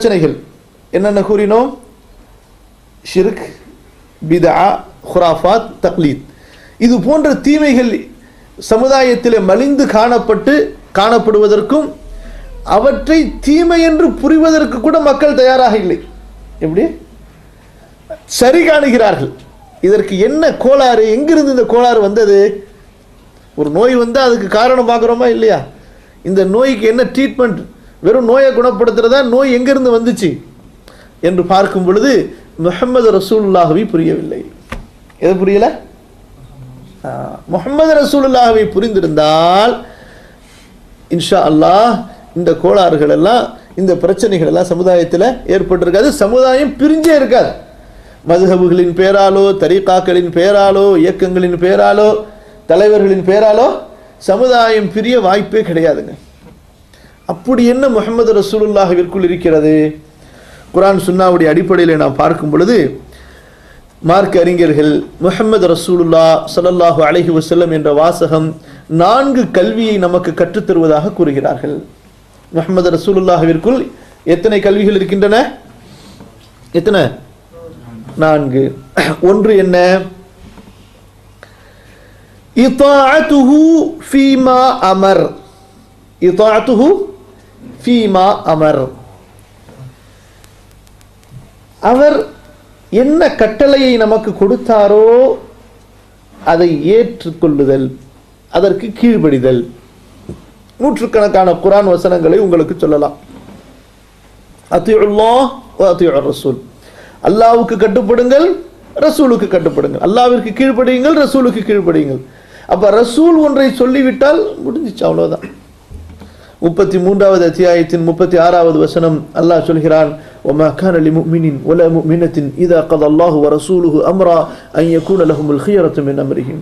பிரச்சனைகள். என்னென்ன கூறினோம்? ஷிர்க் பிதா ஹுராஃபாத் தக்லீத். இது போன்ற தீமைகள் சமுதாயத்தில் மலிந்து காணப்பட்டு காணப்படுவதற்கும் அவற்றை தீமை என்று புரிவதற்கு கூட மக்கள் தயாராக இல்லை. எப்படி? சரி காணுகிறார்கள். இதற்கு என்ன கோளாறு? எங்கிருந்து இந்த கோளாறு வந்தது? ஒரு நோய் வந்தால் அதுக்கு காரணம் பார்க்குறோமா இல்லையா? இந்த நோய்க்கு என்ன ட்ரீட்மெண்ட் வெறும் நோயை குணப்படுத்துறதா? நோய் எங்கிருந்து வந்துச்சு? என்று பார்க்கும் பொழுது முஹம்மது ரசூல்லாகவே புரியவில்லை. எது புரியல? முகமது ரசூலுல்லாகவே புரிந்திருந்தால் இன்ஷா அல்லாஹ் இந்த கோளாறுகள் எல்லாம் இந்த பிரச்சனைகள் எல்லாம் சமுதாயத்தில் ஏற்பட்டிருக்காது. சமுதாயம் பிரிஞ்சே இருக்காது. மதுஹபுகளின் பேராலோ தரிகாக்களின் பேராலோ இயக்கங்களின் பேராலோ தலைவர்களின் பேராலோ சமுதாயம் பிரிய வாய்ப்பே கிடையாதுங்க. அப்படி என்ன முகமது ரசூலுல்லாஹிற்குள் இருக்கிறது? குரான் சுன்னாவுடைய அடிப்படையில் நாம் பார்க்கும் பொழுது மார்க் அறிஞர்கள் முஹம்மது ரசூலுல்லா ஸல்லல்லாஹு அலஹி வசல்லம் என்ற வாசகம் நான்கு கல்வியை நமக்கு கற்றுத்தருவதாக கூறுகிறார்கள். முஹம்மது ரசூலுல்லாஹிற்குள் எத்தனை கல்விகள் இருக்கின்றன? எத்தனை? நான்கு. ஒன்று என்ன? இத்தாஅத்துஹு ஃபீமா அமர். இத்தாஅத்துஹு ஃபீமா அமர். அவர் என்ன கட்டளையை நமக்கு கொடுத்தாரோ அதை ஏற்றுக்கொள்ளுதல் அதற்கு கீழ்ப்படிதல். நூற்றுக்கணக்கான குரான் வசனங்களை உங்களுக்கு சொல்லலாம். அத்தியுல்லா ரசூல். அல்லாவுக்கு கட்டுப்படுங்கள் ரசூலுக்கு கட்டுப்படுங்கள். அல்லாவிற்கு கீழ்ப்படியுங்கள் ரசூலுக்கு கீழ்ப்படியுங்கள். அப்ப ரசூல் ஒன்றை சொல்லிவிட்டால் முடிஞ்சிச்சு அவ்வளவுதான். முப்பத்தி மூன்றாவது அத்தியாயத்தின் முப்பத்தி ஆறாவது வசனம் அல்லாஹ் சொல்கிறான் وما كان لمؤمن ولا مؤمنة إذا قضى الله ورسوله أمرا أن يكون لهم الخيرة من أمرهم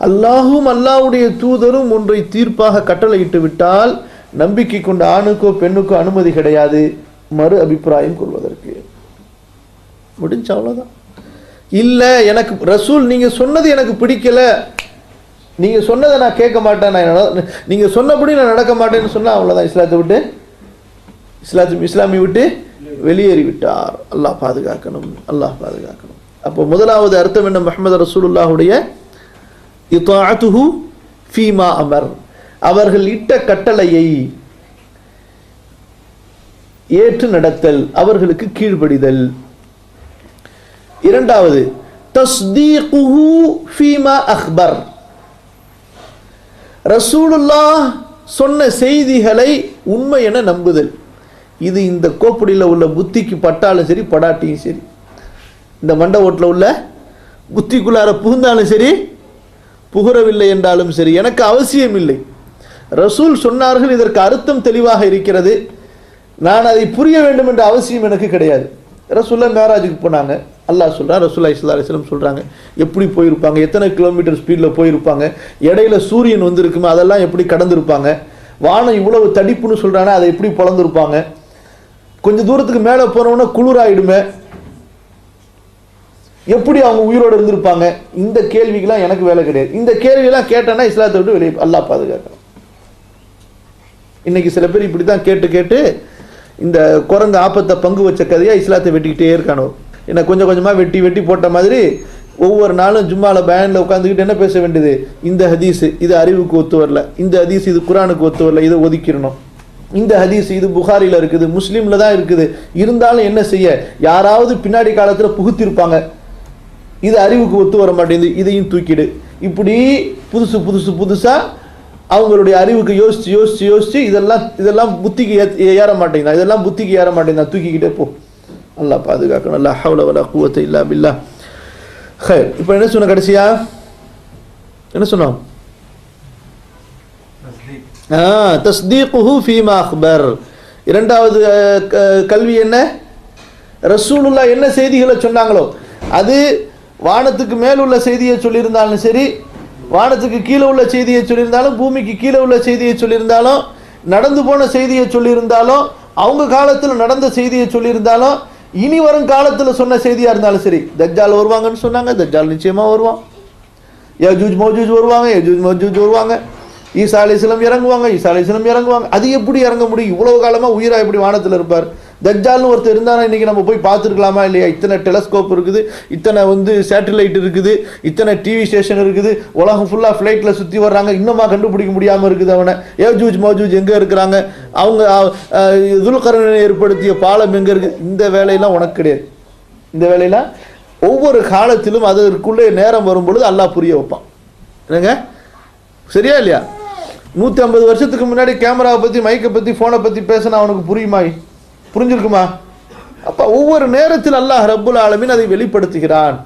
அல்லாஹும் அல்லாஹ்வுடைய தூதரும் ஒன்றை தீர்ப்பாக கட்டளையிட்டு விட்டால் நம்பிக்கை கொண்ட ஆணுக்கோ பெண்ணுக்கோ அனுமதி கிடையாது மறு அபிப்பிராயம் கொள்வதற்கு முடிஞ்சு அவ்வளோதான் இல்லை எனக்கு ரசூல் நீங்கள் சொன்னது எனக்கு பிடிக்கல நீங்கள் சொன்னதை நான் கேட்க மாட்டேன் நான் நீங்கள் சொன்னபடி நான் நடக்க மாட்டேன்னு சொன்னால் அவ்வளோதான் இஸ்லாத்தை விட்டு இஸ்லாத்து இஸ்லாமி விட்டு வெளியேறி விட்டார் அல்லாஹ் பாதுகாக்கணும். அல்லாஹ் பாதுகாக்கணும். அப்போ முதலாவது அர்த்தம் என்ன? முஹம்மது ரசூலுல்லாஹுடைய இத்தாத்துஹு ஃபீமா அமர். அவர்கள் இட்ட கட்டளையை ஏற்று நடத்தல் அவர்களுக்கு கீழ்ப்படிதல். இரண்டாவது தஸ்தீகுஹு ஃபீமா அக்பர் ரசூலுல்லா சொன்ன செய்திகளை உண்மை என நம்புதல். இது இந்த கோப்படியில் உள்ள புத்திக்கு பட்டாலும் சரி படாட்டியும் சரி. இந்த மண்டை ஓட்டில் உள்ள புத்திக்குள்ளார புகுந்தாலும் சரி புகுறவில்லை என்றாலும் சரி எனக்கு அவசியம் இல்லை. ரசூல் சொன்னார்கள் இதற்கு அர்த்தம் தெளிவாக இருக்கிறது. நான் அதை புரிய வேண்டும் என்ற அவசியம் எனக்கு கிடையாது. ரசூல்லாம் மேராஜுக்கு போனாங்க. அல்லாஹ் சொல்கிறான் ரசூல்லா இஸ்லா அலிஸ்லம் சொல்கிறாங்க எப்படி போயிருப்பாங்க எத்தனை கிலோமீட்டர் ஸ்பீடில் போயிருப்பாங்க இடையில சூரியன் வந்திருக்குமே அதெல்லாம் எப்படி கடந்திருப்பாங்க வானம் இவ்வளவு தடிப்புன்னு சொல்கிறானே அதை எப்படி பொழந்திருப்பாங்க? கொஞ்சம் தூரத்துக்கு மேலே போனோன்னா குளிராயிடுமே. எப்படி அவங்க உயிரோடு இருந்திருப்பாங்க? இந்த கேள்விக்கெல்லாம் எனக்கு வேலை கிடையாது. இந்த கேள்வியெல்லாம் கேட்டேன்னா இஸ்லாத்தை விட்டு வெளியே அல்லாஹ் பாதுகாக்கணும் இன்னைக்கு சில பேர் இப்படி தான் கேட்டு கேட்டு இந்த குரங்கு ஆப்பத்தை பங்கு வச்ச கதையாக இஸ்லாத்தை வெட்டிக்கிட்டே இருக்கானோ? என்ன கொஞ்சம் கொஞ்சமாக வெட்டி வெட்டி போட்ட மாதிரி ஒவ்வொரு நாளும் ஜும்மாவில் பேனில் உட்காந்துக்கிட்டு என்ன பேச வேண்டியது? இந்த ஹதீஸ் இது அறிவுக்கு ஒத்து வரல. இந்த ஹதீஸ் இது குரானுக்கு ஒத்து வரல. இதை ஒதுக்கிடணும். இந்த ஹதீஸ் இது புகாரியில் இருக்குது. முஸ்லீமில் தான் இருக்குது. இருந்தாலும் என்ன செய்ய? யாராவது பின்னாடி காலத்தில் புகுத்திருப்பாங்க. இது அறிவுக்கு ஒத்து வர மாட்டேங்குது. இதையும் தூக்கிடு. இப்படி புதுசு புதுசு புதுசாக அவங்களுடைய அறிவுக்கு யோசித்து யோசித்து யோசித்து இதெல்லாம் இதெல்லாம் புத்திக்கு ஏத்- ஏற மாட்டேங்குதா. இதெல்லாம் புத்திக்கு ஏற மாட்டேங்குதா. தூக்கிக்கிட்டே போ. அல்லாஹ் பாதுகாக்கணும். அல்லா ஹவுல வலா குவத்தை இல்லா பில்லா. ஹைர் இப்போ என்ன சொன்ன கடைசியா? என்ன சொன்னோம்? ஆ தஸ்தீகுஹு ஃபீமா அக்பர். இரண்டாவது கல்வி என்ன? ரசூலுல்லா என்ன செய்திகளை சொன்னாங்களோ அது வானத்துக்கு மேல் உள்ள செய்தியை சொல்லியிருந்தாலும் சரி வானத்துக்கு கீழே உள்ள செய்தியை சொல்லியிருந்தாலும் பூமிக்கு கீழே உள்ள செய்தியை சொல்லியிருந்தாலும் நடந்து போன செய்தியை சொல்லியிருந்தாலும் அவங்க காலத்தில் நடந்த செய்தியை சொல்லியிருந்தாலும் இனி வரும் காலத்தில் சொன்ன செய்தியாக இருந்தாலும் சரி தஜ்ஜால் வருவாங்கன்னு சொன்னாங்க தஜ்ஜால் நிச்சயமாக வருவான். யஜூஜ் மோஜூஜ் வருவாங்க யஜூஜ் மோஜூஜ் வருவாங்க. ஈசா அலிஸ்லம் இறங்குவாங்க ஈசா அலிஸ்லம் இறங்குவாங்க. அது எப்படி இறங்க முடியும்? இவ்வளவு காலமாக உயிரா எப்படி வானத்தில் இருப்பார்? தஜ்ஜால்னு ஒருத்தர் இருந்தானா இன்றைக்கி நம்ம போய் பார்த்துருக்கலாமா இல்லையா? இத்தனை டெலஸ்கோப் இருக்குது இத்தனை வந்து சேட்டலைட் இருக்குது இத்தனை டிவி ஸ்டேஷன் இருக்குது உலகம் ஃபுல்லாக ஃப்ளைட்டில் சுற்றி வர்றாங்க. இன்னுமா கண்டுபிடிக்க முடியாமல் இருக்குது அவனை. ஏஜூஜ் மோஜூஜ் எங்கே இருக்கிறாங்க? அவங்க துல்கரனை ஏற்படுத்திய பாலம் எங்கே இருக்குது இந்த வேலையெல்லாம் உனக்கு கிடையாது. இந்த வேலையெல்லாம் ஒவ்வொரு காலத்திலும் அதற்குள்ளே நேரம் வரும்பொழுது அல்லாஹ் புரிய வைப்பான். என்னங்க? சரியா இல்லையா? நூற்றி ஐம்பது வருஷத்துக்கு முன்னாடி கேமராவை பற்றி மைக்கை பற்றி ஃபோனை பற்றி பேசினா அவனுக்கு புரியுமா புரிஞ்சிருக்குமா? அப்போ ஒவ்வொரு நேரத்தில் அல்லாஹ் ரப்புல் ஆலமின் அதை வெளிப்படுத்துகிறான்.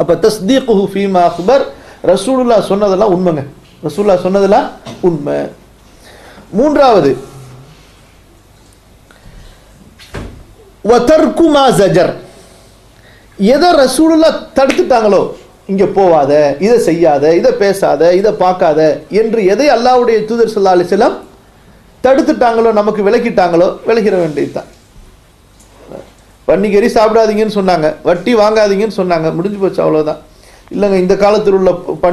அப்போ தஸ்தீக்குஹு ஃபீமா அக்பர். ரசூலுல்லா சொன்னதெல்லாம் உண்மைங்க. ரசூல்லா சொன்னதெல்லாம் உண்மை. மூன்றாவது வதர்குமா ஜஜர். எதை ரசூலுல்லா தடுத்துட்டாங்களோ இங்க போவாத இதை செய்யாத இதை பேசாத இதை பார்க்காத என்று எதை அல்லாவுடைய தூதர் ஸல்லல்லாஹு அலைஹி தடுத்துட்டாங்களோ நமக்கு விலக்கிட்டாங்களோ விலகிற வேண்டியதுதான். பன்னிக்கறி சாப்பிடாதீங்கன்னு சொன்னாங்க. வட்டி வாங்காதீங்கன்னு சொன்னாங்க. முடிஞ்சு போச்சு அவ்வளோதான் இல்லைங்க இந்த காலத்தில் உள்ள ப-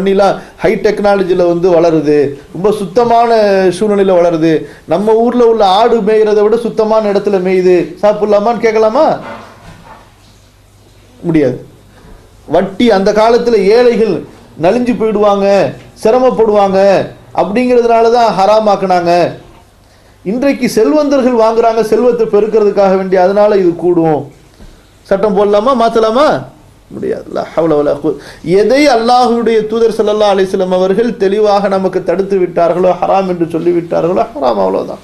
ஹை டெக்னாலஜியில் வந்து வளருது. ரொம்ப சுத்தமான சூழ்நிலையில் வளருது. நம்ம ஊரில் உள்ள ஆடு மேய்கிறத விட சுத்தமான இடத்துல மேயுது. சாப்பிட்லாமான்னு கேட்கலாமா? முடியாது. வட்டி அந்த காலத்தில் ஏழைகள் நலிஞ்சு போயிடுவாங்க சிரமப்படுவாங்க அப்படிங்கிறதுனால தான் ஹராமாக்குனாங்க. இன்றைக்கு செல்வந்தர்கள் வாங்குறாங்க செல்வத்தை பெருக்கிறதுக்காக வேண்டி அதனால இது கூடும். சட்டம் போடலாமா மாற்றலாமா முடியாது. எதை அல்லாஹுடைய தூதர் சல்லா அலைஹி அவர்கள் தெளிவாக நமக்கு தடுத்து விட்டார்களோ ஹராம் என்று சொல்லிவிட்டார்களோ ஹராம் அவ்வளோதான்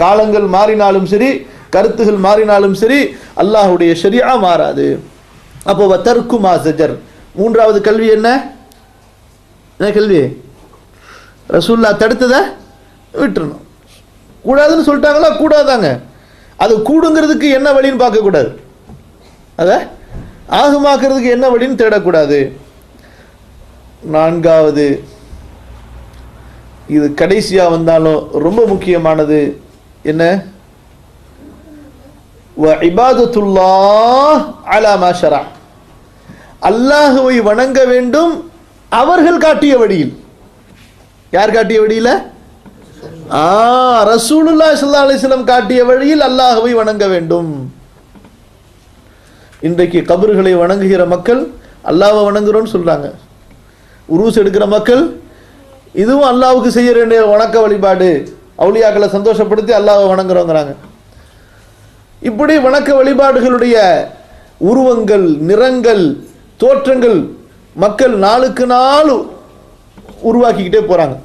காலங்கள் மாறினாலும் சரி கருத்துகள் மாறினாலும் சரி அல்லாஹுடைய சரியா மாறாது. அப்போ தர்க்கு மாசஜர் மூன்றாவது கல்வி என்ன? என்ன கல்வி? ரசூல்லா தடுத்ததை விட்டுறணும். கூடாதுன்னு சொல்லிட்டாங்களா? கூடாதாங்க. அது கூடுங்கிறதுக்கு என்ன வழின்னு பார்க்கக்கூடாது. அதை ஆகுமாக்குறதுக்கு என்ன வழின்னு தேடக்கூடாது. நான்காவது இது கடைசியா வந்தாலும் ரொம்ப முக்கியமானது என்ன? இபாதத்துல்லாஹ் அலா ஷரா. அல்லாஹுவை வணங்க வேண்டும் அவர்கள் காட்டிய வழியில். யார் காட்டிய வழியில? ஆ ரசூலுல்லாஹி ஸல்லல்லாஹு காட்டிய வழியில் அல்லாஹ்வை வணங்க வேண்டும். இன்றைக்கு கபர்களை வணங்குகிற மக்கள் அல்லாவை வணங்குறோம்னு சொல்றாங்க. உருஸ் எடுக்கிற மக்கள் இதுவும் அல்லாவுக்கு செய்ய வேண்டிய வணக்க வழிபாடு. அவுளியாக்களை சந்தோஷப்படுத்தி அல்லாவை வணங்குறோங்கிறாங்க. இப்படி வணக்க வழிபாடுகளுடைய உருவங்கள் நிறங்கள் தோற்றங்கள் மக்கள் நாளுக்கு நாள் உருவாக்கிக்கிட்டே போறாங்க.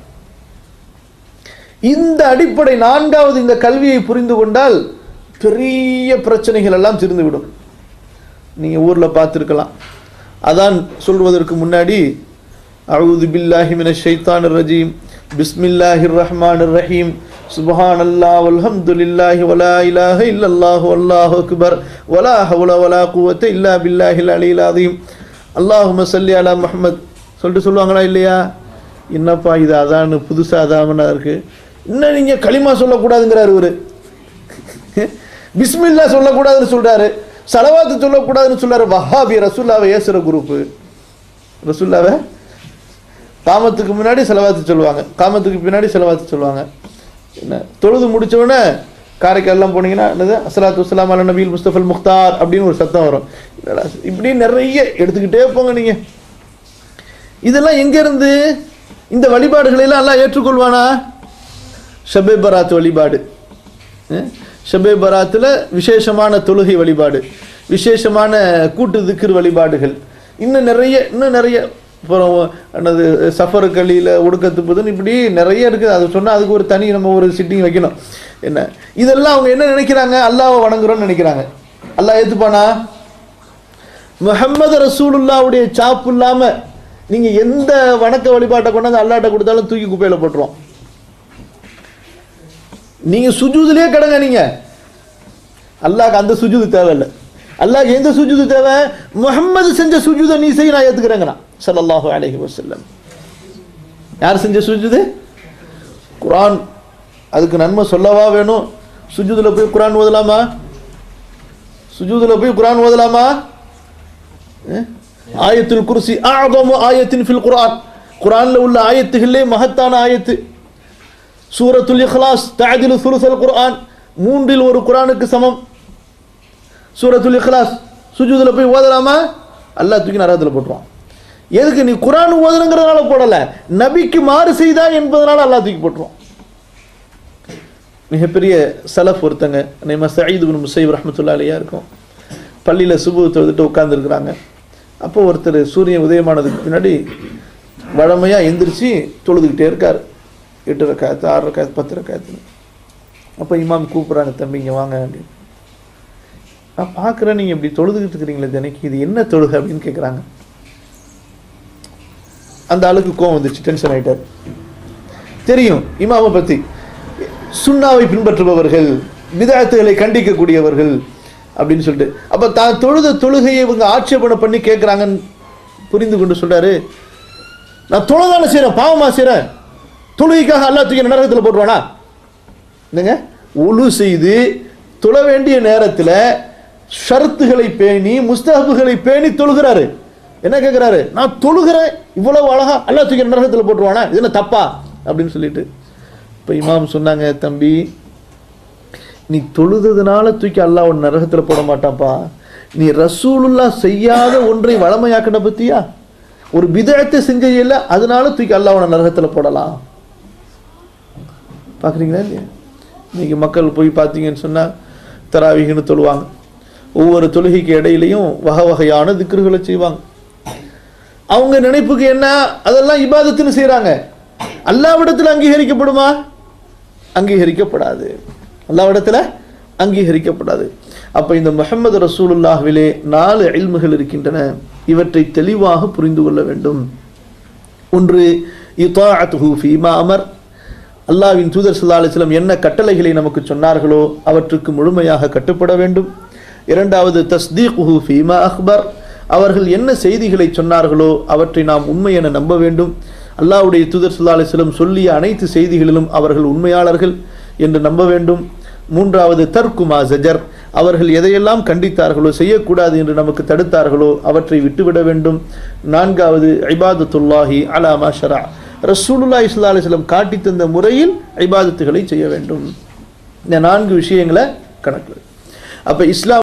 இந்த அடிப்படை நான்காவது இந்த கல்வியை புரிந்து கொண்டால் பெரிய பிரச்சனைகள் எல்லாம் தீர்ந்துவிடும். நீங்கள் ஊரில் பார்த்துருக்கலாம். அதான் சொல்வதற்கு முன்னாடி அவுது பில்லாஹி மின ஷைத்தான் ரஜீம் பிஸ்மில்லாஹிர் ரஹ்மான் ரஹீம் சுபஹான் அல்லாஹ் வல்ஹம்துலில்லாஹி வலா இலாஹ இல்லல்லாஹு அல்லாஹு அக்பர் வலா ஹவுல வலா குவத்த இல்லா பில்லாஹில் அலியில் அதீம் அல்லாஹும சல்லி அலா முஹம்மத். சொல்லிட்டு சொல்லுவாங்களா இல்லையா? என்னப்பா இது? அதான் புதுசாக அதாமனா இருக்குது இன்னும் நீங்கள் களிமா சொல்லக்கூடாதுங்கிறாரு இவர். பிஸ்மில்லா சொல்லக்கூடாதுன்னு சொல்கிறாரு சலவாத்து சொல்லக்கூடாதுன்னு சொல்கிறார் வஹாபி ரசுல்லாவை ஏசுற குரூப்பு ரசுல்லாவை? காமத்துக்கு முன்னாடி செலவாத்து சொல்லுவாங்க. காமத்துக்கு பின்னாடி செலவாத்து சொல்லுவாங்க. என்ன? தொழுது முடிச்ச காரைக்கால்லாம் போனீங்கன்னா என்னது? அஸ்லாத்து வஸ்லாம் அல நபீல் முஸ்தபல் முக்தார் அப்படின்னு ஒரு சத்தம் வரும். இப்படி நிறைய எடுத்துக்கிட்டே போங்க நீங்கள் இதெல்லாம் எங்கேருந்து? இந்த வழிபாடுகளை எல்லாம் எல்லாம் ஏற்றுக்கொள்வானா? ஷபே பராத் வழிபாடு. ஷபே பராத்தில் விசேஷமான தொழுகை வழிபாடு விசேஷமான கூட்டு திக்ர் வழிபாடுகள். இன்னும் நிறைய இன்னும் நிறைய. அப்புறம் என்னது சஃபர் கலியில் ஒடுக்கத்துப்புதுன்னு இப்படி நிறைய இருக்குது. அது சொன்னால் அதுக்கு ஒரு தனி நம்ம ஒரு சிட்டிங் வைக்கணும். என்ன? இதெல்லாம் அவங்க என்ன நினைக்கிறாங்க? அல்லாவை வணங்குறோம்னு நினைக்கிறாங்க. அல்லாஹ் ஏற்றுப்பானா முகமது ரசூலுல்லாவுடைய சாப்பு இல்லாமல் நீங்கள் எந்த வணக்க வழிபாட்டை கொண்டாந்து அல்லாட்ட கொடுத்தாலும் தூக்கி குப்பையில் போட்டுருவோம். நீங்க சுஜூதுலயே கிடங்க நீங்க. அல்லாஹ் அந்த சுஜூது தேவையில்லை. அல்லாஹ் எந்த சுஜூது தேவை? முஹம்மது செஞ்ச சுஜூதை நீ செய்ய நான் ஏத்துக்கிறேங்கிறான். ஸல்லல்லாஹு அலஹி வசல்லம் யார் செஞ்ச சுஜூது? குரான் அதுக்கு நன்மை சொல்லவா வேணும்? சுஜூதுல போய் குரான் ஓதலாமா? சுஜூதுல போய் குரான் ஓதலாமா? ஆயத்துல் குருசி ஆகமோ ஆயத்தின் ஃபில் குரான் குரானில் உள்ள ஆயத்துகளே மகத்தான ஆயத்து. சூரத்துல் இஹ்லாஸ் தாஜிலு சுலுசல் குர்ஆன் மூன்றில் ஒரு குரானுக்கு சமம். சூரத்துல் இஹ்லாஸ் சுஜூதில் போய் ஓதலாமா? அல்லாஹ் தூக்கி நரகத்தில் போட்டுருவான். எதுக்கு நீ குரான் ஓதுனுங்கிறதுனால போடலை நபிக்கு மாறு செய்தா என்பதனால அல்லாஹ் தூக்கி போட்டுருவான். மிகப்பெரிய சலஃப் ஒருத்தங்க நம்ம சயீது பின் முசைப் ரஹமத்துல்லா அலியா இருக்கும். பள்ளியில் சுபு தொழுதுட்டு உட்காந்துருக்குறாங்க அப்போ ஒருத்தர் சூரியன் உதயமானதுக்கு பின்னாடி வழமையாக எந்திரிச்சு தொழுதுகிட்டே இருக்கார். எட்டு ரக்காயத்து ஆறு ரக்காயத்து பத்து ரக்காயத்துன்னு அப்போ இமாம் கூப்பிட்றாங்க தம்பி இங்கே வாங்க அப்படின்னு. நான் பார்க்குறேன் நீங்கள் இப்படி தொழுதுகிட்டு இருக்கிறீங்களே தினைக்கு இது என்ன தொழுகை அப்படின்னு கேட்குறாங்க அந்த ஆளுக்கு கோவம் வந்துச்சு டென்ஷன் ஆகிட்டார் தெரியும் இமாமை பற்றி சுண்ணாவை பின்பற்றுபவர்கள் விதாயத்துகளை கண்டிக்கக்கூடியவர்கள் அப்படின்னு சொல்லிட்டு. அப்போ தான் தொழுத தொழுகையை இவங்க ஆட்சேபனை பண்ணி கேட்குறாங்கன்னு புரிந்து கொண்டு சொல்கிறாரு நான் தொழுதானே செய்கிறேன் பாவமா செய்கிறேன் தொழுகைக்காக அல்லா தூக்கி நரகத்தில் போட்டுருவானா? என்னங்க? உழு செய்து தொழ வேண்டிய நேரத்தில் ஷரத்துகளை பேணி முஸ்தஹபுகளை பேணி தொழுகிறாரு. என்ன கேட்குறாரு நான் தொழுகிறேன். இவ்வளவு அழகா அல்லா தூக்கி நரகத்தில் போட்டுருவானா? இது என்ன தப்பா? அப்படின்னு சொல்லிட்டு. இப்போ இமாம் சொன்னாங்க தம்பி நீ தொழுததுனால தூக்கி அல்லாஹ் உன் நரகத்தில் போட மாட்டான்ப்பா. நீ ரசூலுல்லா செய்யாத ஒன்றை வளமையாக்கின பத்தியா? ஒரு விதத்தை செஞ்சையில அதனால தூக்கி அல்லாஹ் உன நரகத்தில் போடலாம். பார்க்குறீங்களா இல்லையா? இன்றைக்கி மக்கள் போய் பார்த்தீங்கன்னு சொன்னால் தராவிகன்னு தொழுவாங்க. ஒவ்வொரு தொழுகைக்கு இடையிலையும் வகை வகையான திக்ருகளை செய்வாங்க. அவங்க நினைப்புக்கு என்ன? அதெல்லாம் இபாதத்துன்னு செய்கிறாங்க. அல்லாவிடத்தில் அங்கீகரிக்கப்படுமா? அங்கீகரிக்கப்படாது. அல்லாவிடத்தில் அங்கீகரிக்கப்படாது. அப்போ இந்த முகமது ரசூலுல்லாஹ்விலே நாலு எல்முகள் இருக்கின்றன. இவற்றை தெளிவாக புரிந்து கொள்ள வேண்டும். ஒன்று இத்தாஅத்துஹு ஃபீமா அமர். அல்லாவின் தூதர் ஸல்லல்லாஹு என்ன கட்டளைகளை நமக்கு சொன்னார்களோ அவற்றுக்கு முழுமையாக கட்டுப்பட வேண்டும். இரண்டாவது தஸ்தீக் ஃபீமா அக்பர் அவர்கள் என்ன செய்திகளை சொன்னார்களோ அவற்றை நாம் உண்மை என நம்ப வேண்டும். அல்லாவுடைய தூதர் ஸல்லல்லாஹு சொல்லிய அனைத்து செய்திகளிலும் அவர்கள் உண்மையாளர்கள் என்று நம்ப வேண்டும். மூன்றாவது தர்க்குமா ஜஜர். அவர்கள் எதையெல்லாம் கண்டித்தார்களோ செய்யக்கூடாது என்று நமக்கு தடுத்தார்களோ அவற்றை விட்டுவிட வேண்டும். நான்காவது ஐபாதத்துல்லாஹி அலாமா ஷரா ரசூலுல்லா இஸ்லா அலிஸ்லம் காட்டி தந்த முறையில் ஐபாதத்துகளை செய்ய வேண்டும். இந்த நான்கு விஷயங்களை கணக்கு. அப்போ இஸ்லாம்